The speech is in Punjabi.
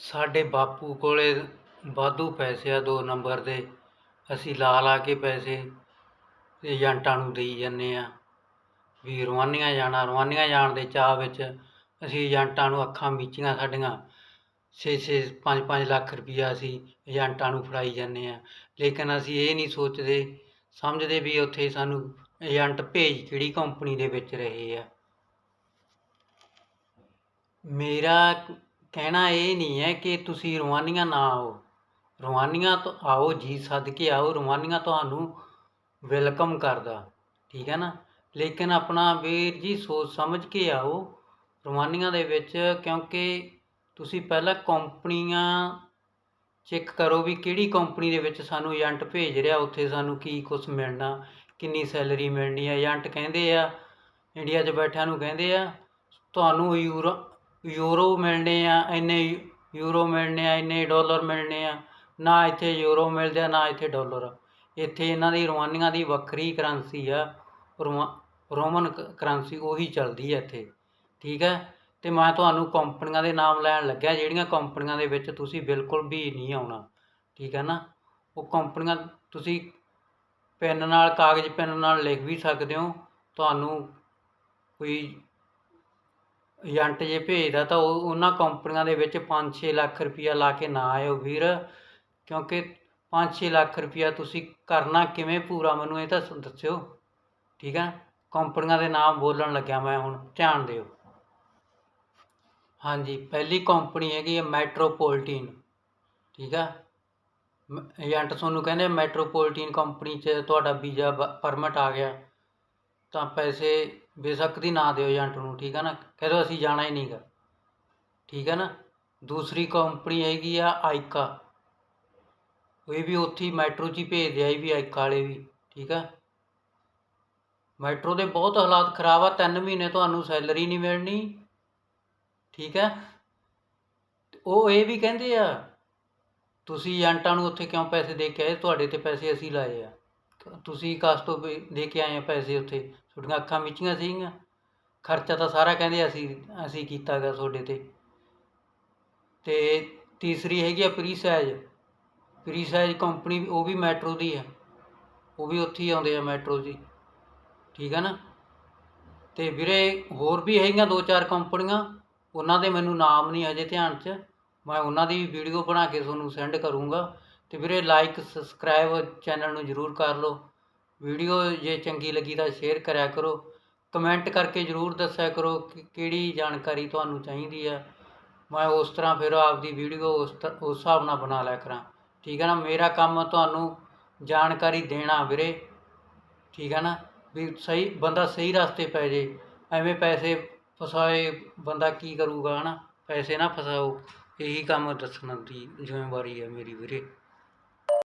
ਸਾਡੇ ਬਾਪੂ ਕੋਲ ਵਾਧੂ ਪੈਸੇ ਆ ਦੋ ਨੰਬਰ ਦੇ। ਅਸੀਂ ਲਾ ਲਾ ਕੇ ਪੈਸੇ ਏਜੰਟਾਂ ਨੂੰ ਦੇਈ ਜਾਂਦੇ ਹਾਂ ਵੀ ਰਵਾਨੀਆਂ ਜਾਣਾ, ਰਵਾਨੀਆਂ ਜਾਣ ਦੇ ਚਾਅ ਵਿੱਚ ਅਸੀਂ ਏਜੰਟਾਂ ਨੂੰ ਅੱਖਾਂ ਮੀਚੀਆਂ ਸਾਡੀਆਂ। ਛੇ ਛੇ, ਪੰਜ ਪੰਜ ਲੱਖ ਰੁਪਈਆ ਅਸੀਂ ਏਜੰਟਾਂ ਨੂੰ ਫੜਾਈ ਜਾਂਦੇ ਹਾਂ ਲੇਕਿਨ ਅਸੀਂ ਇਹ ਨਹੀਂ ਸੋਚਦੇ, ਸਮਝਦੇ ਵੀ ਉੱਥੇ ਸਾਨੂੰ ਏਜੰਟ ਭੇਜ ਕਿਹੜੀ ਕੰਪਨੀ ਦੇ ਵਿੱਚ ਰਹੇ ਆ। ਮੇਰਾ ਕਹਿਣਾ ਇਹ ਨਹੀਂ ਹੈ ਕਿ ਤੁਸੀਂ ਰਵਾਨੀਆਂ ਨਾ ਆਓ। ਰਵਾਨੀਆਂ ਤੋਂ ਆਓ, ਜੀ ਸੱਦ ਕੇ ਆਓ, ਰਵਾਨੀਆਂ ਤੁਹਾਨੂੰ ਵੈਲਕਮ ਕਰਦਾ, ਠੀਕ ਹੈ ਨਾ? ਲੇਕਿਨ ਆਪਣਾ ਵੀਰ ਜੀ ਸੋਚ ਸਮਝ ਕੇ ਆਓ ਰਵਾਨੀਆਂ ਦੇ ਵਿੱਚ, ਕਿਉਂਕਿ ਤੁਸੀਂ ਪਹਿਲਾਂ ਕੰਪਨੀਆਂ ਚੈੱਕ ਕਰੋ ਵੀ ਕਿਹੜੀ ਕੰਪਨੀ ਦੇ ਵਿੱਚ ਸਾਨੂੰ ਏਜੰਟ ਭੇਜ ਰਿਹਾ, ਉੱਥੇ ਸਾਨੂੰ ਕੀ ਕੁਝ ਮਿਲਣਾ, ਕਿੰਨੀ ਸੈਲਰੀ ਮਿਲਣੀ ਹੈ। ਏਜੰਟ ਕਹਿੰਦੇ ਆ, ਇੰਡੀਆ 'ਚ ਬੈਠਿਆਂ ਨੂੰ ਕਹਿੰਦੇ ਆ, ਤੁਹਾਨੂੰ ਯੂਰੋ ਯੂਰੋ ਮਿਲਣੇ ਆ, ਇੰਨੇ ਯੂਰੋ ਮਿਲਣੇ ਆ, ਇੰਨੇ ਡਾਲਰ ਮਿਲਣੇ ਆ, ਨਾ ਇੱਥੇ ਯੂਰੋ ਮਿਲਦੇ ਆ, ਨਾ ਇੱਥੇ ਡਾਲਰ। ਇੱਥੇ ਇਹਨਾਂ ਦੀ ਰੋਮਾਨੀਆਂ ਦੀ ਵੱਖਰੀ ਕਰੰਸੀ ਆ ਰੋਮਾ ਰੋਮਨ ਕਰੰਸੀ ਉਹੀ ਚੱਲਦੀ ਹੈ ਇੱਥੇ। ਠੀਕ ਹੈ? ਅਤੇ ਮੈਂ ਤੁਹਾਨੂੰ ਕੰਪਨੀਆਂ ਦੇ ਨਾਮ ਲੈਣ ਲੱਗਿਆ, ਜਿਹੜੀਆਂ ਕੰਪਨੀਆਂ ਦੇ ਵਿੱਚ ਤੁਸੀਂ ਬਿਲਕੁਲ ਵੀ ਨਹੀਂ ਆਉਣਾ। ਠੀਕ ਹੈ ਨਾ? ਉਹ ਕੰਪਨੀਆਂ ਤੁਸੀਂ ਪੈਨ ਨਾਲ, ਕਾਗਜ਼ ਪੈਨ ਨਾਲ ਲਿਖ ਵੀ ਸਕਦੇ ਹੋ। ਤੁਹਾਨੂੰ ਕੋਈ ਏਜੰਟ ਜੇ ਭੇਜਦਾ ਤਾਂ ਉਹ ਉਹਨਾਂ ਕੰਪਨੀਆਂ ਦੇ ਵਿੱਚ 5-6 ਲੱਖ ਰੁਪਈਆ ਲਾ ਕੇ ਨਾ ਆਇਓ ਵੀਰ, ਕਿਉਂਕਿ 5-6 ਲੱਖ ਰੁਪਈਆ ਤੁਸੀਂ ਕਰਨਾ ਕਿਵੇਂ ਪੂਰਾ ਮੈਨੂੰ ਇਹ ਤਾਂ ਦੱਸਿਓ। ਠੀਕ ਹੈ ਕੰਪਨੀਆਂ ਦੇ ਨਾਮ ਬੋਲਣ ਲੱਗਿਆ ਮੈਂ ਹੁਣ, ਧਿਆਨ ਦਿਓ। ਹਾਂਜੀ, ਪਹਿਲੀ ਕੰਪਨੀ ਹੈਗੀ ਹੈ ਮੈਟਰੋਪੋਲੀਟਨ। ਠੀਕ ਆ? ਮ- ਏਜੰਟ ਤੁਹਾਨੂੰ ਕਹਿੰਦੇ ਮੈਟਰੋਪੋਲੀਟਨ ਕੰਪਨੀ 'ਚ ਤੁਹਾਡਾ ਵੀਜ਼ਾ ਪਰਮਿਟ ਆ ਗਿਆ। ਤਾਂ ਪੈਸੇ ਬੇਸ਼ੱਕ ਨਾ ਦਿਓ ਏਜੰਟ ਨੂੰ, ਠੀਕ ਹੈ ਨਾ? ਕਹਿ ਦਿਓ ਅਸੀਂ ਜਾਣਾ ਹੀ ਨਹੀਂਗਾ। ਠੀਕ ਹੈ ਨਾ? ਦੂਸਰੀ ਕੰਪਨੀ ਹੈਗੀ ਆ ਆਇਕਾ। ਇਹ ਵੀ ਉੱਥੇ ਮੈਟਰੋ 'ਚ ਹੀ ਭੇਜਦੇ ਆ, ਇਹ ਵੀ ਆਇਕਾ ਵਾਲੇ ਵੀ, ਠੀਕ ਆ? ਮੈਟਰੋ ਦੇ ਬਹੁਤ ਹਾਲਾਤ ਖਰਾਬ ਆ, ਤਿੰਨ ਮਹੀਨੇ ਤੁਹਾਨੂੰ ਸੈਲਰੀ ਨਹੀਂ ਮਿਲਣੀ, ਠੀਕ ਹੈ ਉਹ ਇਹ ਵੀ ਕਹਿੰਦੇ ਆ, ਤੁਸੀਂ ਏਜੰਟਾਂ ਨੂੰ ਉੱਥੇ ਕਿਉਂ ਪੈਸੇ ਦੇ ਕੇ ਆਏ? ਤੁਹਾਡੇ ਤੇ ਪੈਸੇ ਅਸੀਂ ਲਾਏ ਆ। ਤੁਸੀਂ ਕਾਸ ਤੋਂ ਵੀ ਦੇ ਕੇ ਆਏ ਆ ਪੈਸੇ ਉੱਥੇ? ਤੁਹਾਡੀਆਂ ਅੱਖਾਂ ਮੀਚੀਆਂ ਸੀਗੀਆਂ। ਖਰਚਾ ਤਾਂ ਸਾਰਾ ਕਹਿੰਦੇ ਅਸੀਂ ਅਸੀਂ ਕੀਤਾ ਗਾ ਤੁਹਾਡੇ ਤੇ। ਤੇ ਤੀਸਰੀ ਹੈਗੀ ਆ ਪ੍ਰੀਸੈਜ ਪ੍ਰੀਸੈਜ ਕੰਪਨੀ ਉਹ ਵੀ ਮੈਟਰੋ ਦੀ ਆ। ਉਹ ਵੀ ਉੱਥੇ ਹੀ ਆਉਂਦੇ ਆ ਮੈਟਰੋ ਜੀ। ਠੀਕ ਹੈ ਨਾ? ਤੇ ਵੀਰੇ ਹੋਰ ਵੀ ਹੈਗੀਆਂ ਦੋ ਚਾਰ ਕੰਪਨੀਆਂ। ਉਹਨਾਂ ਦੇ ਮੈਨੂੰ ਨਾਮ ਨਹੀਂ ਅਜੇ ਧਿਆਨ 'ਚ। ਮੈਂ ਉਹਨਾਂ ਦੀ ਵੀ ਵੀਡੀਓ ਬਣਾ ਕੇ ਤੁਹਾਨੂੰ ਸੈਂਡ ਕਰੂੰਗਾ। ਤੇ ਵੀਰੇ ਲਾਈਕ ਸਬਸਕ੍ਰਾਈਬ ਚੈਨਲ ਨੂੰ ਜਰੂਰ ਕਰ ਲਓ। ਵੀਡੀਓ ਜੇ ਚੰਗੀ ਲੱਗੀ ਤਾਂ ਸ਼ੇਅਰ ਕਰਿਆ ਕਰੋ। ਕਮੈਂਟ ਕਰਕੇ ਜਰੂਰ ਦੱਸਿਆ ਕਰੋ ਕਿ ਕਿਹੜੀ ਜਾਣਕਾਰੀ ਤੁਹਾਨੂੰ ਚਾਹੀਦੀ ਹੈ ਮੈਂ ਉਸ ਤਰ੍ਹਾਂ ਫਿਰ ਆਪਦੀ ਵੀਡੀਓ ਉਸ ਤ- ਉਸ ਹਿਸਾਬ ਨਾਲ ਬਣਾ ਲਿਆ ਕਰਾਂ। ਠੀਕ ਹੈ ਨਾ? ਮੇਰਾ ਕੰਮ ਤੁਹਾਨੂੰ ਜਾਣਕਾਰੀ ਦੇਣਾ ਵੀਰੇ। ਠੀਕ ਹੈ ਨਾ? ਵੀ ਸਹੀ, ਬੰਦਾ ਸਹੀ ਰਸਤੇ ਪੈ ਜੇ। ਐਵੇਂ ਪੈਸੇ ਫਸਾਏ, ਬੰਦਾ ਕੀ ਕਰੂਗਾ, ਹਨਾ? ਪੈਸੇ ਨਾ ਫਸਾਓ। ਇਹੀ ਕੰਮ ਦੱਸਣ ਦੀ ਜ਼ਿੰਮੇਵਾਰੀ ਹੈ ਮੇਰੀ ਵੀਰੇ।